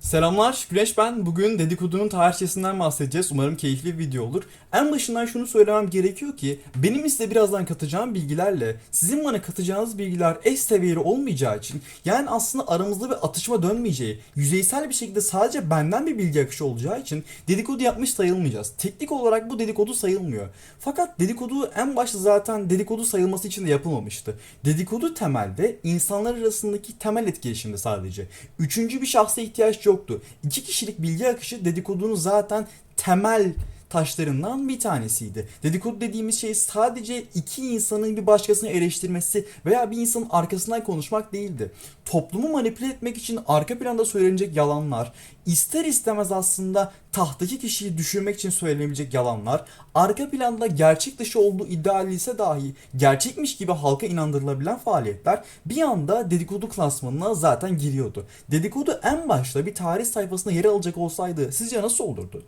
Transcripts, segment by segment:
Selamlar, Güneş ben. Bugün dedikodunun tarihçesinden bahsedeceğiz. Umarım keyifli bir video olur. En başından şunu söylemem gerekiyor ki benim size birazdan katacağım bilgilerle sizin bana katacağınız bilgiler eş seviyeli olmayacağı için yani aslında aramızda bir atışma dönmeyeceği, yüzeysel bir şekilde sadece benden bir bilgi akışı olacağı için dedikodu yapmış sayılmayacağız. Teknik olarak bu dedikodu sayılmıyor. Fakat dedikodu en başta zaten dedikodu sayılması için de yapılmamıştı. Dedikodu temelde insanlar arasındaki temel etkileşimde sadece. Üçüncü bir şahsa ihtiyaç yoktu. İki kişilik bilgi akışı dedikodunun zaten temel taşlarından bir tanesiydi. Dedikodu dediğimiz şey sadece iki insanın bir başkasını eleştirmesi veya bir insanın arkasından konuşmak değildi. Toplumu manipüle etmek için arka planda söylenecek yalanlar, ister istemez aslında tahtaki kişiyi düşürmek için söylenebilecek yalanlar, arka planda gerçek dışı olduğu iddia edilse dahi gerçekmiş gibi halka inandırılabilen faaliyetler bir anda dedikodu klasmanına zaten giriyordu. Dedikodu en başta bir tarih sayfasında yer alacak olsaydı sizce nasıl olurdu?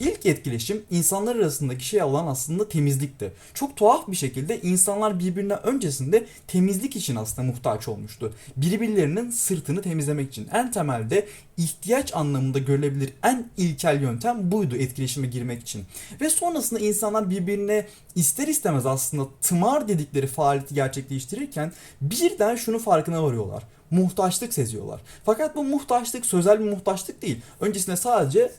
İlk etkileşim insanlar arasındaki şey olan aslında temizlikti. Çok tuhaf bir şekilde insanlar birbirine öncesinde temizlik için aslında muhtaç olmuştu. Birbirlerinin sırtını temizlemek için. En temelde ihtiyaç anlamında görülebilir en ilkel yöntem buydu etkileşime girmek için. Ve sonrasında insanlar birbirine ister istemez aslında tımar dedikleri faaliyeti gerçekleştirirken birden şunu farkına varıyorlar muhtaçlık seziyorlar. Fakat bu muhtaçlık sözel bir muhtaçlık değil. Öncesinde sadece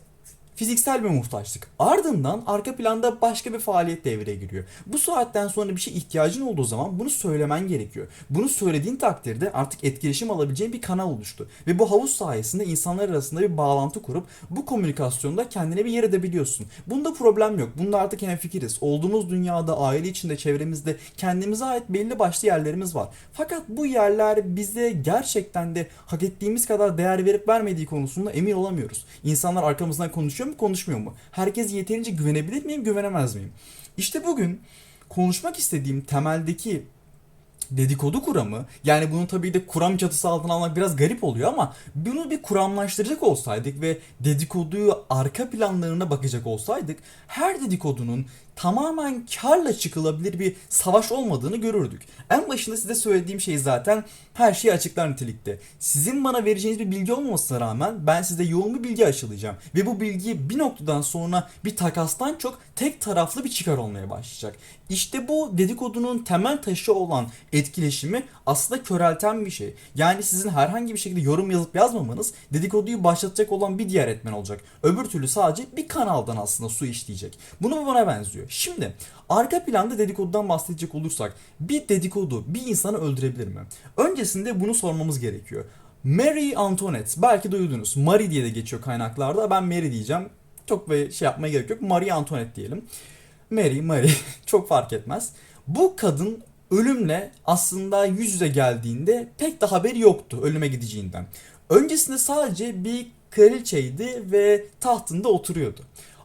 fiziksel bir muhtaçlık. Ardından arka planda başka bir faaliyet devreye giriyor. Bu saatten sonra bir şey ihtiyacın olduğu zaman bunu söylemen gerekiyor. Bunu söylediğin takdirde artık etkileşim alabileceğin bir kanal oluştu. Ve bu havuz sayesinde insanlar arasında bir bağlantı kurup bu komünikasyonda kendine bir yer edebiliyorsun. Bunda problem yok. Bunda artık hemfikiriz. Olduğumuz dünyada, aile içinde, çevremizde kendimize ait belli başlı yerlerimiz var. Fakat bu yerler bize gerçekten de hak ettiğimiz kadar değer verip vermediği konusunda emin olamıyoruz. İnsanlar arkamızdan konuşuyor mu, konuşmuyor mu? Herkes yeterince güvenebilir miyim, güvenemez miyim? İşte bugün konuşmak istediğim temeldeki dedikodu kuramı yani bunu tabii de kuram çatısı altına almak biraz garip oluyor ama bunu bir kuramlaştıracak olsaydık ve dedikoduyu arka planlarına bakacak olsaydık her dedikodunun tamamen karla çıkılabilir bir savaş olmadığını görürdük. En başında size söylediğim şey zaten her şeyi açıklar nitelikte. Sizin bana vereceğiniz bir bilgi olmamasına rağmen ben size yoğun bir bilgi aşılayacağım. Ve bu bilgi bir noktadan sonra bir takastan çok tek taraflı bir çıkar olmaya başlayacak. İşte bu dedikodunun temel taşı olan etkileşimi aslında körelten bir şey. Yani sizin herhangi bir şekilde yorum yazıp yazmamanız dedikoduyu başlatacak olan bir diğer etmen olacak. Öbür türlü sadece bir kanaldan aslında su işleyecek. Bunu buna benziyor. Şimdi arka planda dedikodudan bahsedecek olursak bir dedikodu bir insanı öldürebilir mi? Öncesinde bunu sormamız gerekiyor. Mary Antoinette belki duydunuz. Marie diye de geçiyor kaynaklarda. Ben Mary diyeceğim. Çok ve şey yapmaya gerek yok. Marie Antoinette diyelim. Mary, Mary çok fark etmez. Bu kadın ölümle aslında yüz yüze geldiğinde pek de haberi yoktu ölüme gideceğinden. Öncesinde sadece bir kraliçeydi ve tahtında oturuyordu.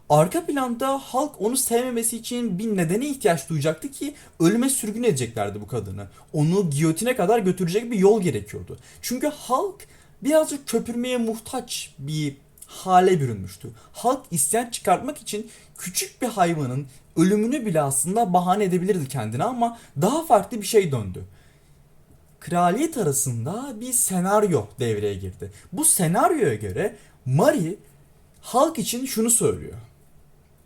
Arka planda halk onu sevmemesi için bir nedene ihtiyaç duyacaktı ki ölüme sürgün edeceklerdi bu kadını. Onu giyotine kadar götürecek bir yol gerekiyordu. Çünkü halk birazcık köpürmeye muhtaç bir hale bürünmüştü. Halk isyan çıkartmak için küçük bir hayvanın ölümünü bile aslında bahane edebilirdi kendine ama daha farklı bir şey döndü. Kraliyet arasında bir senaryo devreye girdi. Bu senaryoya göre Mari halk için şunu söylüyor.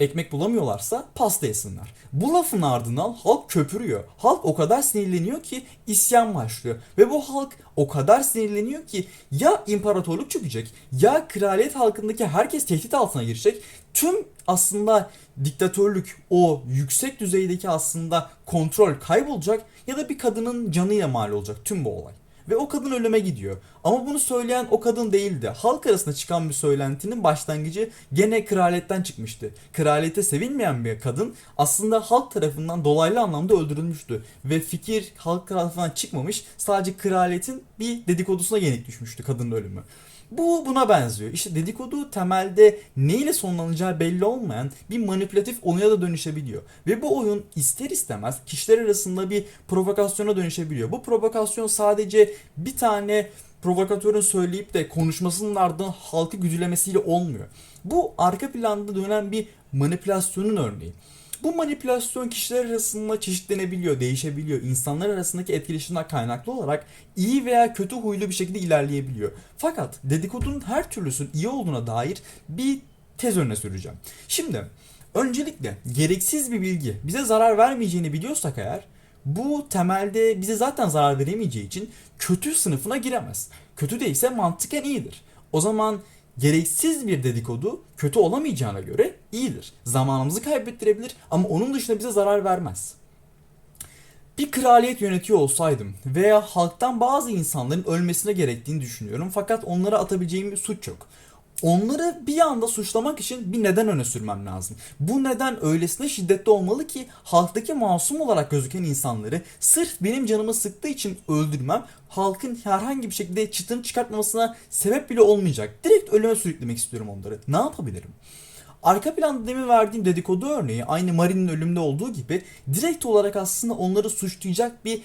Ekmek bulamıyorlarsa pasta yesinler. Bu lafın ardından halk köpürüyor. Halk o kadar sinirleniyor ki isyan başlıyor. Ve bu halk o kadar sinirleniyor ki ya imparatorluk çökecek ya kraliyet halkındaki herkes tehdit altına girecek. Tüm aslında diktatörlük o yüksek düzeydeki aslında kontrol kaybolacak ya da bir kadının canıyla mal olacak tüm bu olay. Ve o kadın ölüme gidiyor. Ama bunu söyleyen o kadın değildi. Halk arasında çıkan bir söylentinin başlangıcı gene kraliyetten çıkmıştı. Kraliyete sevilmeyen bir kadın aslında halk tarafından dolaylı anlamda öldürülmüştü. Ve fikir halk tarafından çıkmamış sadece kraliyetin bir dedikodusuna yenik düşmüştü kadının ölümü. Bu buna benziyor. İşte dedikodu temelde neyle sonlanacağı belli olmayan bir manipülatif oyuna da dönüşebiliyor. Ve bu oyun ister istemez kişiler arasında bir provokasyona dönüşebiliyor. Bu provokasyon sadece bir tane provokatörün söyleyip de konuşmasının ardından halkı güdülemesiyle olmuyor. Bu arka planda dönen bir manipülasyonun örneği. Bu manipülasyon kişiler arasında çeşitlenebiliyor, değişebiliyor. İnsanlar arasındaki etkileşimden kaynaklı olarak iyi veya kötü huylu bir şekilde ilerleyebiliyor. Fakat dedikodunun her türlüsünün iyi olduğuna dair bir tez önüne süreceğim. Şimdi öncelikle gereksiz bir bilgi bize zarar vermeyeceğini biliyorsak eğer bu temelde bize zaten zarar veremeyeceği için kötü sınıfına giremez. Kötü değilse mantıken iyidir. O zaman gereksiz bir dedikodu kötü olamayacağına göre iyidir. Zamanımızı kaybettirebilir ama onun dışında bize zarar vermez. Bir kraliyet yönetiyor olsaydım veya halktan bazı insanların ölmesine gerektiğini düşünüyorum fakat onlara atabileceğim bir suç yok. Onları bir anda suçlamak için bir neden öne sürmem lazım. Bu neden öylesine şiddetli olmalı ki halktaki masum olarak gözüken insanları sırf benim canımı sıktığı için öldürmem halkın herhangi bir şekilde çıtını çıkartmamasına sebep bile olmayacak. Direkt ölüme sürüklemek istiyorum onları. Ne yapabilirim? Arka planda demin verdiğim dedikodu örneği aynı Mari'nin ölümde olduğu gibi direkt olarak aslında onları suçlayacak bir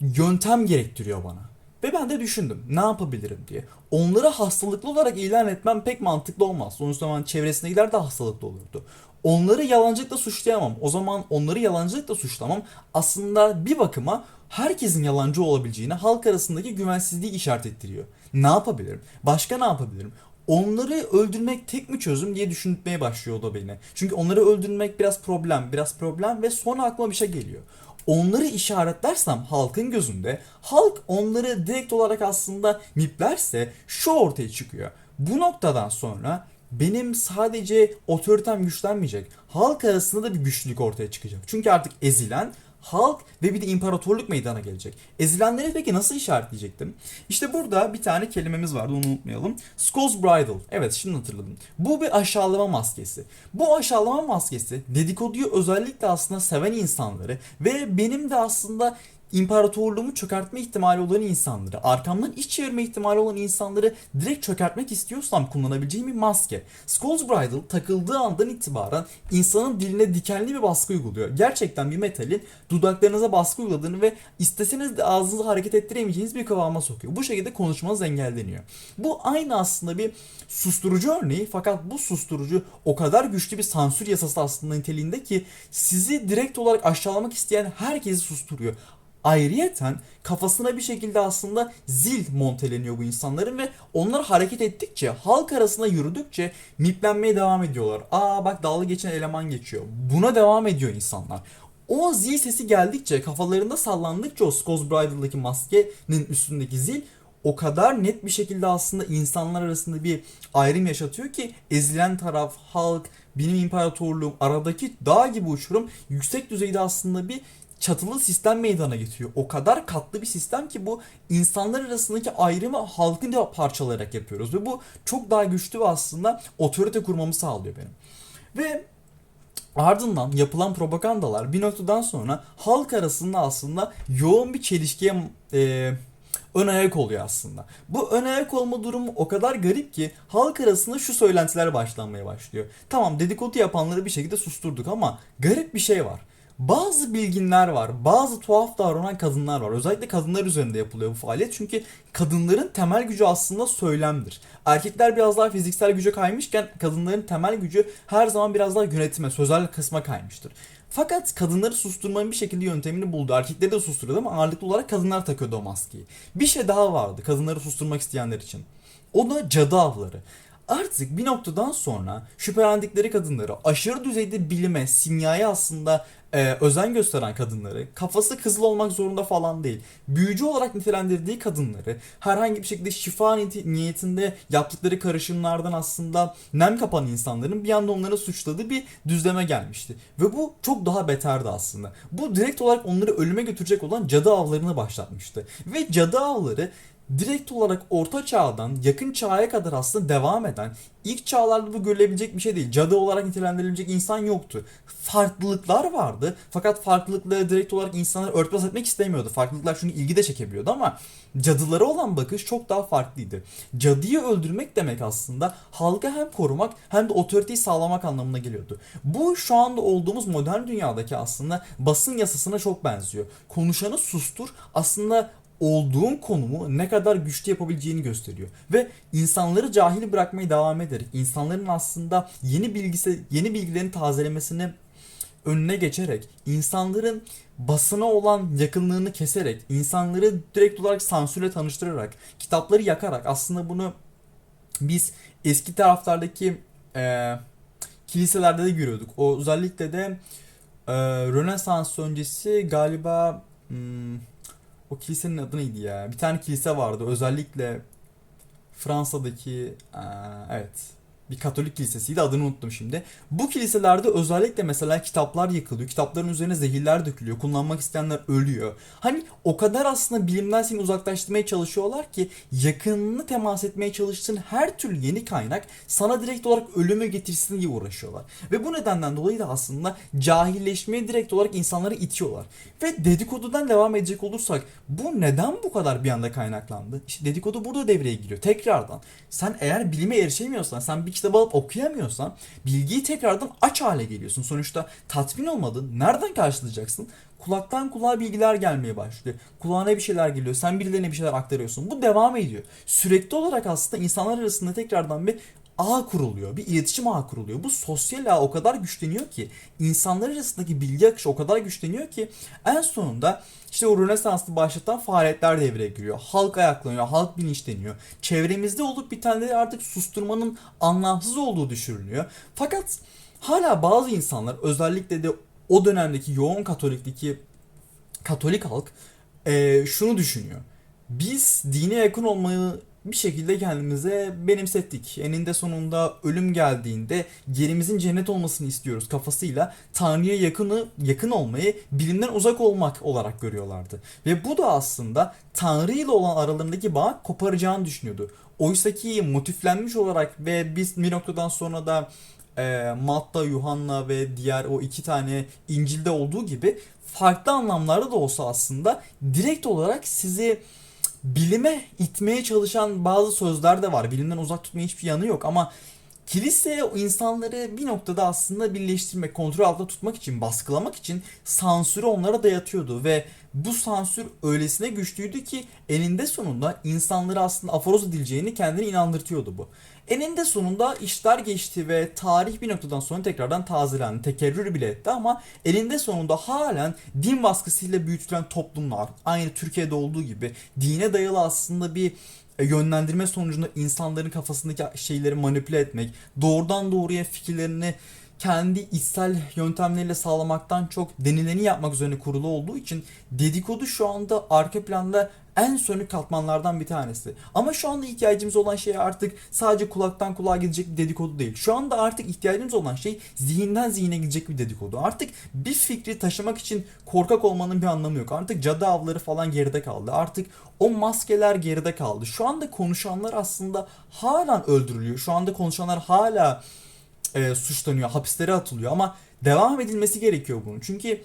yöntem gerektiriyor bana. Ve ben de düşündüm ne yapabilirim diye. Onları hastalıklı olarak ilan etmem pek mantıklı olmaz. Sonuçta zaman çevresindekiler de hastalıklı olurdu. Onları yalancılıkla suçlayamam. O zaman onları yalancılıkla suçlamam aslında bir bakıma herkesin yalancı olabileceğini halk arasındaki güvensizliği işaret ettiriyor. Ne yapabilirim? Başka ne yapabilirim? Onları öldürmek tek mi çözüm diye düşünmeye başlıyor o da beni. Çünkü onları öldürmek biraz problem, biraz problem ve sonra aklıma bir şey geliyor. Onları işaretlersem halkın gözünde, halk onları direkt olarak aslında miplerse şu ortaya çıkıyor. Bu noktadan sonra benim sadece otoritem güçlenmeyecek. Halk arasında da bir güçlülük ortaya çıkacak. Çünkü artık ezilen halk ve bir de imparatorluk meydana gelecek. Ezilenleri peki nasıl işaretleyecektim? İşte burada bir tane kelimemiz vardı onu unutmayalım. Skulls Bridle. Evet şimdi hatırladım. Bu bir aşağılama maskesi. Bu aşağılama maskesi dedikoduyu özellikle aslında seven insanları ve benim de aslında imparatorluğumu çökertme ihtimali olan insanları, arkamdan iş çevirme ihtimali olan insanları direkt çökertmek istiyorsam kullanabileceğim bir maske. Skulls Bridle takıldığı andan itibaren insanın diline dikenli bir baskı uyguluyor. Gerçekten bir metalin dudaklarınıza baskı uyguladığını ve isteseniz de ağzınızı hareket ettiremeyeceğiniz bir kıvama sokuyor. Bu şekilde konuşmanız engelleniyor. Bu aynı aslında bir susturucu örneği fakat bu susturucu o kadar güçlü bir sansür yasası aslında niteliğinde ki sizi direkt olarak aşağılamak isteyen herkesi susturuyor. Ayrıyeten kafasına bir şekilde aslında zil monteleniyor bu insanların ve onlar hareket ettikçe, halk arasında yürüdükçe miplenmeye devam ediyorlar. Aa bak dalga geçen eleman geçiyor. Buna devam ediyor insanlar. O zil sesi geldikçe, kafalarında sallandıkça o Scots Bridal'daki maskenin üstündeki zil o kadar net bir şekilde aslında insanlar arasında bir ayrım yaşatıyor ki ezilen taraf, halk, benim imparatorluğum, aradaki dağ gibi uçurum yüksek düzeyde aslında bir çatılı sistem meydana getiriyor. O kadar katlı bir sistem ki bu insanlar arasındaki ayrımı halkın da parçalayarak yapıyoruz. Ve bu çok daha güçlü ve aslında otorite kurmamı sağlıyor benim. Ve Ardından yapılan propagandalar bir noktadan sonra halk arasında aslında yoğun bir çelişkiye e, ön ayak oluyor aslında. Bu ön ayak olma durumu o kadar garip ki halk arasında şu söylentiler başlanmaya başlıyor. Tamam dedikodu yapanları bir şekilde susturduk ama garip bir şey var. Bazı bilginler var, bazı tuhaf davranan kadınlar var. Özellikle kadınlar üzerinde yapılıyor bu faaliyet. Çünkü kadınların temel gücü aslında söylemdir. Erkekler biraz daha fiziksel güce kaymışken kadınların temel gücü her zaman biraz daha yönetime, sözel kısma kaymıştır. Fakat kadınları susturmanın bir şekilde yöntemini buldu. Erkekleri de susturuyordu ama ağırlıklı olarak kadınlar takıyordu o maskeyi. Bir şey daha vardı kadınları susturmak isteyenler için. O da cadı avları. Artık bir noktadan sonra şüphelendikleri kadınları aşırı düzeyde bilime, simyaya aslında e, özen gösteren kadınları, kafası kızıl olmak zorunda falan değil, büyücü olarak nitelendirdiği kadınları herhangi bir şekilde şifa niyetinde yaptıkları karışımlardan aslında nem kapan insanların bir anda onları suçladığı bir düzleme gelmişti. Ve bu çok daha beterdi aslında. Bu direkt olarak onları ölüme götürecek olan cadı avlarını başlatmıştı. Ve cadı avları direkt olarak orta çağdan yakın çağa kadar aslında devam eden ilk çağlarda bu görülebilecek bir şey değil. Cadı olarak nitelendirilecek insan yoktu. Farklılıklar vardı fakat farklılıkları direkt olarak insanlar örtbas etmek istemiyordu. Farklılıklar çünkü ilgi de çekebiliyordu ama cadılara olan bakış çok daha farklıydı. Cadıyı öldürmek demek aslında halka hem korumak hem de otoriteyi sağlamak anlamına geliyordu. Bu şu anda olduğumuz modern dünyadaki aslında basın yasasına çok benziyor. Konuşanı sustur aslında olduğun konumu ne kadar güçlü yapabileceğini gösteriyor. Ve insanları cahil bırakmaya devam ederek insanların aslında yeni bilgisi yeni bilgilerin tazelemesini önüne geçerek, insanların basına olan yakınlığını keserek, insanları direkt olarak sansürle tanıştırarak, kitapları yakarak aslında bunu biz eski taraflardaki e, kiliselerde de görüyorduk. O özellikle de e, Rönesans öncesi galiba hmm, o kilisenin adı neydi ya? Bir tane kilise vardı. Özellikle Fransa'daki e, evet bir Katolik kilisesiydi adını unuttum şimdi. Bu kiliselerde özellikle mesela kitaplar yakılıyor. Kitapların üzerine zehirler dökülüyor. Kullanmak isteyenler ölüyor. Hani o kadar aslında bilimden seni uzaklaştırmaya çalışıyorlar ki yakınını temas etmeye çalıştığın her türlü yeni kaynak sana direkt olarak ölümü getirsin diye uğraşıyorlar. Ve bu nedenden dolayı da aslında cahilleşmeye direkt olarak insanları itiyorlar. Ve dedikodudan devam edecek olursak bu neden bu kadar bir anda kaynaklandı? İşte dedikodu burada devreye giriyor. Tekrardan sen eğer bilime erişemiyorsan, sen bir kitabı alıp okuyamıyorsan bilgiyi tekrardan aç hale geliyorsun. Sonuçta tatmin olmadın. Nereden karşılayacaksın? Kulaktan kulağa bilgiler gelmeye başlıyor. Kulağına bir şeyler geliyor. Sen birilerine bir şeyler aktarıyorsun. Bu devam ediyor. Sürekli olarak aslında insanlar arasında tekrardan bir ağ kuruluyor. Bir iletişim ağı kuruluyor. Bu sosyal ağ o kadar güçleniyor ki insanlar arasındaki bilgi akışı o kadar güçleniyor ki en sonunda işte o Rönesans'ı başlatan faaliyetler devreye giriyor. Halk ayaklanıyor, halk bilinçleniyor. Çevremizde olup bitenleri artık susturmanın anlamsız olduğu düşünülüyor. Fakat hala bazı insanlar özellikle de o dönemdeki yoğun Katolik'teki Katolik halk eee, şunu düşünüyor. Biz dine yakın olmayı bir şekilde kendimize benimsettik. Eninde sonunda ölüm geldiğinde yerimizin cennet olmasını istiyoruz kafasıyla Tanrı'ya yakını yakın olmayı bilimden uzak olmak olarak görüyorlardı. Ve bu da aslında Tanrı ile olan aralarındaki bağ koparacağını düşünüyordu. Oysaki motiflenmiş olarak ve biz bir noktadan sonra da e, Matta, Yuhanna ve diğer o iki tane İncil'de olduğu gibi farklı anlamlarda da olsa aslında direkt olarak sizi bilime itmeye çalışan bazı sözler de var. Bilimden uzak tutmaya hiçbir yanı yok ama kilise insanları bir noktada aslında birleştirmek, kontrol altında tutmak için, baskılamak için sansürü onlara dayatıyordu ve bu sansür öylesine güçlüydü ki eninde sonunda insanları aslında aforoz edileceğini kendine inandırtıyordu bu. Eninde sonunda işler geçti ve tarih bir noktadan sonra tekrardan tazelendi. Tekerrür bile etti ama eninde sonunda halen din baskısıyla büyütülen toplumlar aynı Türkiye'de olduğu gibi dine dayalı aslında bir yönlendirme sonucunda insanların kafasındaki şeyleri manipüle etmek, doğrudan doğruya fikirlerini kendi içsel yöntemleriyle sağlamaktan çok denileni yapmak üzerine kurulu olduğu için dedikodu şu anda arka planda en sönük katmanlardan bir tanesi. Ama şu anda ihtiyacımız olan şey artık sadece kulaktan kulağa gidecek bir dedikodu değil. Şu anda artık ihtiyacımız olan şey zihinden zihine gidecek bir dedikodu. Artık bir fikri taşımak için korkak olmanın bir anlamı yok. Artık cadı avları falan geride kaldı. Artık o maskeler geride kaldı. Şu anda konuşanlar aslında halen öldürülüyor. Şu anda konuşanlar hala e, suçlanıyor, hapislere atılıyor ama devam edilmesi gerekiyor bunun. Çünkü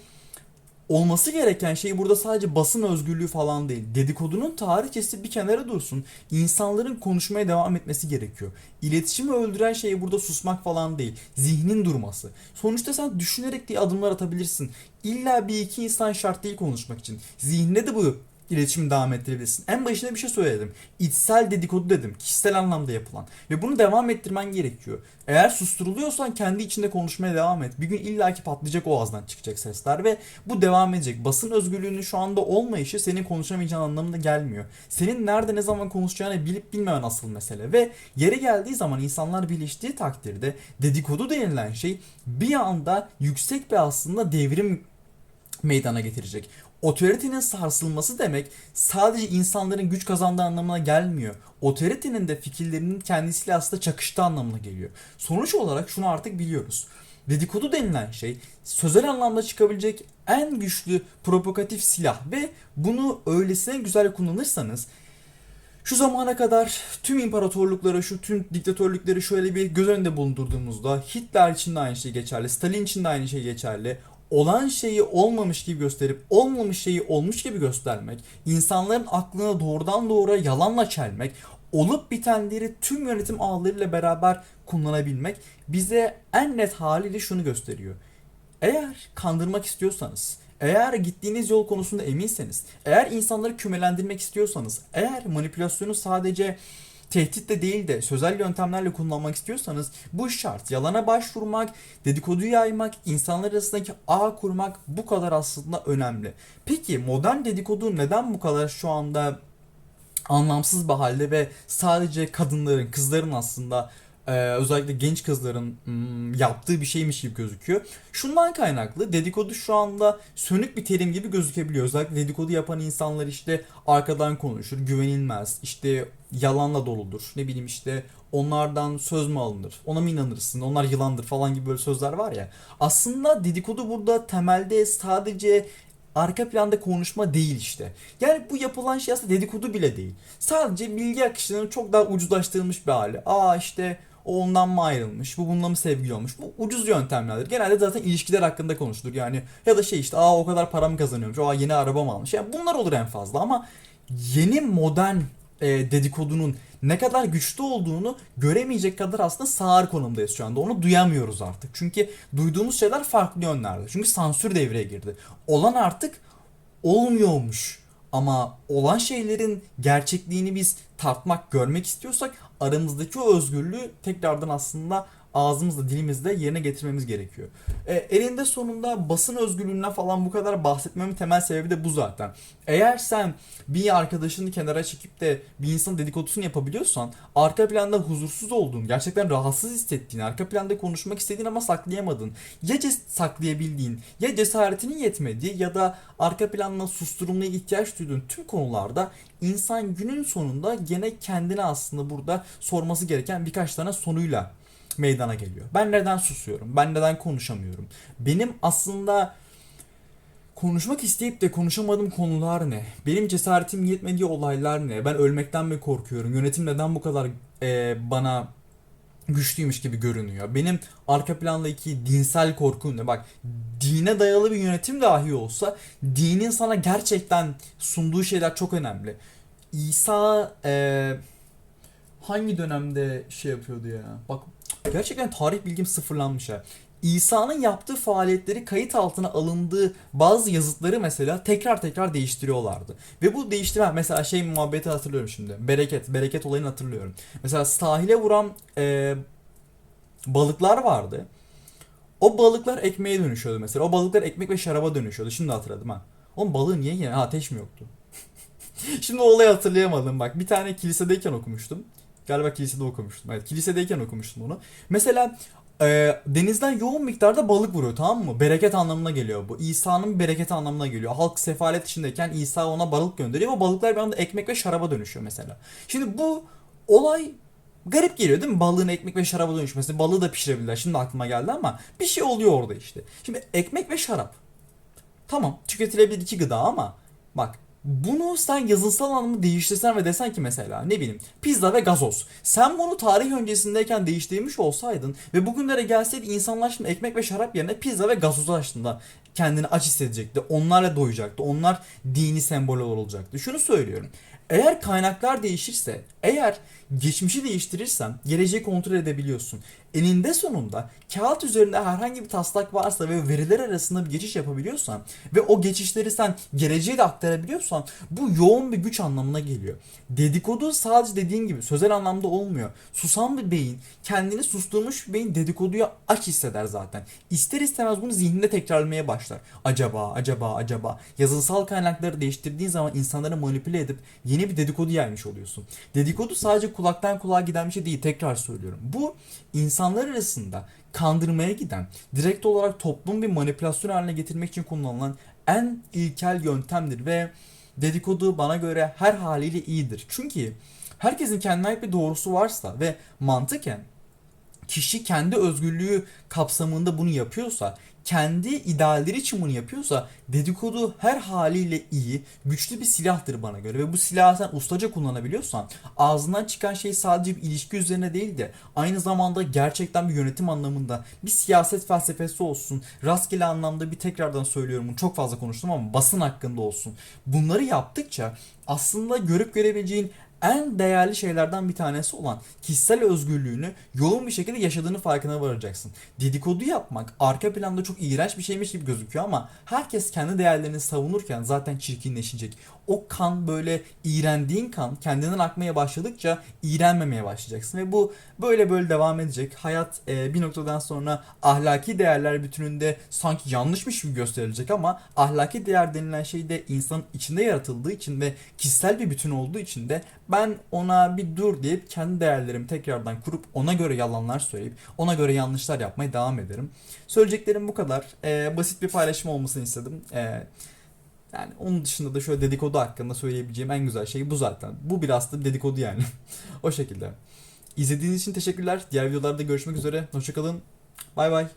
olması gereken şey burada sadece basın özgürlüğü falan değil. Dedikodunun tarihçesi bir kenara dursun. İnsanların konuşmaya devam etmesi gerekiyor. İletişimi öldüren şey burada susmak falan değil. Zihnin durması. Sonuçta sen düşünerek diye adımlar atabilirsin. İlla bir iki insan şart değil konuşmak için. Zihninde de bu iletişimi devam ettirebilirsin. En başında bir şey söyledim. İçsel dedikodu dedim. Kişisel anlamda yapılan. Ve bunu devam ettirmen gerekiyor. Eğer susturuluyorsan kendi içinde konuşmaya devam et. Bir gün illaki patlayacak o ağızdan çıkacak sesler ve bu devam edecek. Basın özgürlüğünün şu anda olmayışı senin konuşamayacağın anlamına gelmiyor. Senin nerede ne zaman konuşacağını bilip bilmemen asıl mesele. Ve yeri geldiği zaman insanlar birleştiği takdirde dedikodu denilen şey bir anda yüksek bir aslında devrim meydana getirecek. Otoritenin sarsılması demek sadece insanların güç kazandığı anlamına gelmiyor. Otoritenin de fikirlerinin kendisiyle aslında çakıştığı anlamına geliyor. Sonuç olarak şunu artık biliyoruz. Dedikodu denilen şey sözel anlamda çıkabilecek en güçlü provokatif silah ve bunu öylesine güzel kullanırsanız şu zamana kadar tüm imparatorlukları, şu tüm diktatörlükleri şöyle bir göz önünde bulundurduğumuzda Hitler için de aynı şey geçerli, Stalin için de aynı şey geçerli. Olan şeyi olmamış gibi gösterip olmamış şeyi olmuş gibi göstermek, insanların aklına doğrudan doğruya yalanla çelmek, olup bitenleri tüm yönetim ağlarıyla beraber kullanabilmek bize en net haliyle şunu gösteriyor. Eğer kandırmak istiyorsanız, eğer gittiğiniz yol konusunda eminseniz, eğer insanları kümelendirmek istiyorsanız, eğer manipülasyonu sadece tehditle değil de sözel yöntemlerle kullanmak istiyorsanız bu şart. Yalana başvurmak, dedikodu yaymak, insanlar arasındaki ağ kurmak bu kadar aslında önemli. Peki modern dedikodu neden bu kadar şu anda anlamsız bir halde ve sadece kadınların, kızların aslında e, özellikle genç kızların hmm, yaptığı bir şeymiş gibi gözüküyor. Şundan kaynaklı dedikodu şu anda sönük bir terim gibi gözükebiliyor. Özellikle dedikodu yapan insanlar işte arkadan konuşur, güvenilmez, işte yalanla doludur. Ne bileyim işte onlardan söz mü alınır, ona mı inanırsın, onlar yılandır falan gibi böyle sözler var ya. Aslında dedikodu burada temelde sadece arka planda konuşma değil işte. Yani bu yapılan şey aslında dedikodu bile değil. Sadece bilgi akışlarının çok daha ucuzlaştırılmış bir hali. Aa işte o ondan mı ayrılmış, bu bununla mı sevgili olmuş. Bu ucuz yöntemlerdir. Genelde zaten ilişkiler hakkında konuşulur yani. Ya da şey işte aa o kadar param kazanıyormuş, aa yeni araba mı almış. Yani bunlar olur en fazla ama yeni modern e, dedikodunun ne kadar güçlü olduğunu göremeyecek kadar aslında sağır konumdayız şu anda. Onu duyamıyoruz artık. Çünkü duyduğumuz şeyler farklı yönlerde. Çünkü sansür devreye girdi. Olan artık olmuyormuş. Ama olan şeylerin gerçekliğini biz tartmak, görmek istiyorsak aramızdaki o özgürlüğü tekrardan aslında ağzımızla, dilimizle yerine getirmemiz gerekiyor. E, elinde sonunda basın özgürlüğünden falan bu kadar bahsetmemin temel sebebi de bu zaten. Eğer sen bir arkadaşını kenara çekip de bir insanın dedikodusunu yapabiliyorsan arka planda huzursuz olduğun, gerçekten rahatsız hissettiğin, arka planda konuşmak istediğin ama saklayamadın. Ya saklayabildiğin, ya cesaretinin yetmediği ya da arka planda susturulmaya ihtiyaç duyduğun tüm konularda insan günün sonunda gene kendine aslında burada sorması gereken birkaç tane soruyla meydana geliyor. Ben neden susuyorum? Ben neden konuşamıyorum? Benim aslında konuşmak isteyip de konuşamadığım konular ne? Benim cesaretim yetmediği olaylar ne? Ben ölmekten mi korkuyorum? Yönetim neden bu kadar e, bana güçlüymüş gibi görünüyor? Benim arka plandaki dinsel korkum ne? Bak dine dayalı bir yönetim dahi olsa dinin sana gerçekten sunduğu şeyler çok önemli. İsa e, hangi dönemde şey yapıyordu ya? Bak gerçekten tarih bilgim sıfırlanmış ha. İsa'nın yaptığı faaliyetleri kayıt altına alındığı bazı yazıtları mesela tekrar tekrar değiştiriyorlardı. Ve bu değiştirme mesela şey muhabbeti hatırlıyorum şimdi. Bereket, bereket olayını hatırlıyorum. Mesela sahile vuran e, balıklar vardı. O balıklar ekmeğe dönüşüyordu mesela. O balıklar ekmek ve şaraba dönüşüyordu. Şimdi hatırladım ha. Oğlum balığı niye? Ha ateş mi yoktu? Şimdi o olayı hatırlayamadım bak. Bir tane kilisedeyken okumuştum. Galiba kilisede okumuştum. Evet kilisedeyken okumuştum onu. Mesela e, denizden yoğun miktarda balık vuruyor tamam mı? Bereket anlamına geliyor bu. İsa'nın bereketi anlamına geliyor. Halk sefalet içindeyken İsa ona balık gönderiyor ve balıklar bir anda ekmek ve şaraba dönüşüyor mesela. Şimdi bu olay garip geliyor değil mi? Balığın ekmek ve şaraba dönüşmesi. Balığı da pişirebilirler. Şimdi aklıma geldi ama bir şey oluyor orada işte. Şimdi ekmek ve şarap. Tamam tüketilebilir iki gıda ama bak bunu sen yazılsal anlamda değiştirsen ve desen ki mesela ne bileyim pizza ve gazoz. Sen bunu tarih öncesindeyken değiştirmiş olsaydın ve bugünlere gelseydi insanlar şimdi ekmek ve şarap yerine pizza ve gazozu açtığında kendini aç hissedecekti. Onlarla doyacaktı. Onlar dini sembol olacaktı. Şunu söylüyorum. Eğer kaynaklar değişirse, eğer geçmişi değiştirirsen geleceği kontrol edebiliyorsun. Eninde sonunda kağıt üzerinde herhangi bir taslak varsa ve veriler arasında bir geçiş yapabiliyorsan ve o geçişleri sen geleceğe de aktarabiliyorsan bu yoğun bir güç anlamına geliyor. Dedikodu sadece dediğin gibi sözel anlamda olmuyor. Susan bir beyin, kendini susturmuş bir beyin dedikoduya aç hisseder zaten. İster istemez bunu zihninde tekrarlamaya başlar. Acaba, acaba, acaba. Yazılsal kaynakları değiştirdiğin zaman insanları manipüle edip yeni bir dedikodu yaymış oluyorsun. Dedikodu sadece kulaktan kulağa giden bir şey değil tekrar söylüyorum. Bu insanlar arasında kandırmaya giden, direkt olarak toplum bir manipülasyon haline getirmek için kullanılan en ilkel yöntemdir ve dedikodu bana göre her haliyle iyidir. Çünkü herkesin kendine ait bir doğrusu varsa ve mantıken kişi kendi özgürlüğü kapsamında bunu yapıyorsa, kendi idealleri için bunu yapıyorsa dedikodu her haliyle iyi, güçlü bir silahtır bana göre ve bu silahı sen ustaca kullanabiliyorsan ağzından çıkan şey sadece bir ilişki üzerine değil de aynı zamanda gerçekten bir yönetim anlamında bir siyaset felsefesi olsun, rastgele anlamda bir tekrardan söylüyorum bunu çok fazla konuştum ama basın hakkında olsun. Bunları yaptıkça aslında görüp görebileceğin en değerli şeylerden bir tanesi olan kişisel özgürlüğünü yoğun bir şekilde yaşadığını farkına varacaksın. Dedikodu yapmak arka planda çok iğrenç bir şeymiş gibi gözüküyor ama herkes kendi değerlerini savunurken zaten çirkinleşecek. O kan böyle iğrendiğin kan kendinden akmaya başladıkça iğrenmemeye başlayacaksın ve bu böyle böyle devam edecek. Hayat e, bir noktadan sonra ahlaki değerler bütününde sanki yanlışmış gibi gösterilecek ama ahlaki değer denilen şey de insanın içinde yaratıldığı için ve kişisel bir bütün olduğu için de ben ona bir dur deyip kendi değerlerimi tekrardan kurup ona göre yalanlar söyleyip ona göre yanlışlar yapmaya devam ederim. Söyleyeceklerim bu kadar. E, basit bir paylaşım olmasını istedim. E, yani onun dışında da şöyle dedikodu hakkında söyleyebileceğim en güzel şey bu zaten. Bu biraz da dedikodu yani. o şekilde. İzlediğiniz için teşekkürler. Diğer videolarda görüşmek üzere. Hoşçakalın. Bay bay.